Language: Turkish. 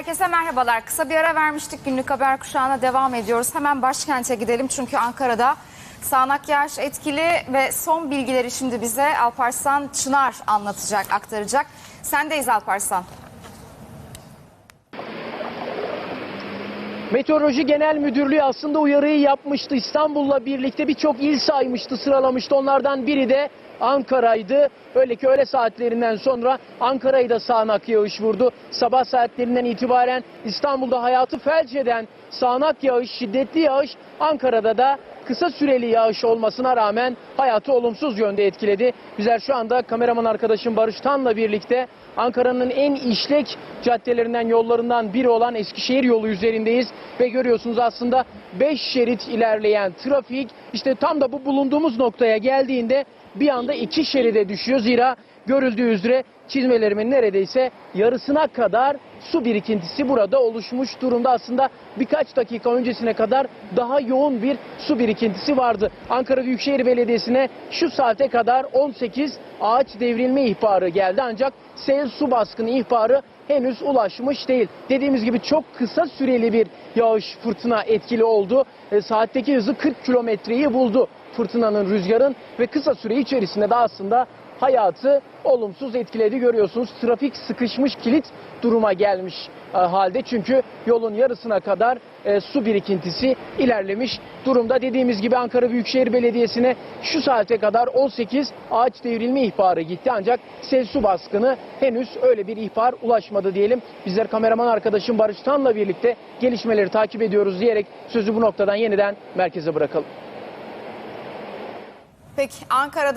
Herkese merhabalar. Kısa bir ara vermiştik. Günlük haber kuşağına devam ediyoruz. Hemen başkente gidelim çünkü Ankara'da sağanak yağış etkili ve son bilgileri şimdi bize Alparslan Çınar anlatacak, aktaracak. Sendeyiz Alparslan. Meteoroloji Genel Müdürlüğü aslında uyarıyı yapmıştı. İstanbul'la birlikte birçok il saymıştı, sıralamıştı. Onlardan biri de Ankara'ydı. Öyle ki öğle saatlerinden sonra Ankara'yı da sağanak yağış vurdu. Sabah saatlerinden itibaren İstanbul'da hayatı felç eden sağanak yağış, şiddetli yağış Ankara'da da kısa süreli yağış olmasına rağmen hayatı olumsuz yönde etkiledi. Bizler şu anda kameraman arkadaşım Barış Tan'la birlikte Ankara'nın en işlek caddelerinden, yollarından biri olan Eskişehir yolu üzerindeyiz. Ve görüyorsunuz aslında 5 şerit ilerleyen trafik işte tam da bu bulunduğumuz noktaya geldiğinde bir anda iki şeride düşüyor. Zira görüldüğü üzere çizmelerimin neredeyse yarısına kadar su birikintisi burada oluşmuş durumda. Aslında birkaç dakika öncesine kadar daha yoğun bir su birikintisi vardı. Ankara Büyükşehir Belediyesi'ne şu saate kadar 18 ağaç devrilme ihbarı geldi ancak sel su baskını ihbarı henüz ulaşmış değil. Dediğimiz gibi çok kısa süreli bir yağış fırtına etkili oldu. E, saatteki hızı 40 kilometreyi buldu fırtınanın rüzgarın ve kısa süre içerisinde de aslında hayatı olumsuz etkiledi görüyorsunuz. Trafik sıkışmış kilit duruma gelmiş e, halde çünkü yolun yarısına kadar e, su birikintisi ilerlemiş durumda. Dediğimiz gibi Ankara Büyükşehir Belediyesi'ne şu saate kadar 18 ağaç devrilme ihbarı gitti ancak sel su baskını henüz öyle bir ihbar ulaşmadı diyelim. Bizler kameraman arkadaşım Barış Tan'la birlikte gelişmeleri takip ediyoruz diyerek sözü bu noktadan yeniden merkeze bırakalım. Peki Ankara'dan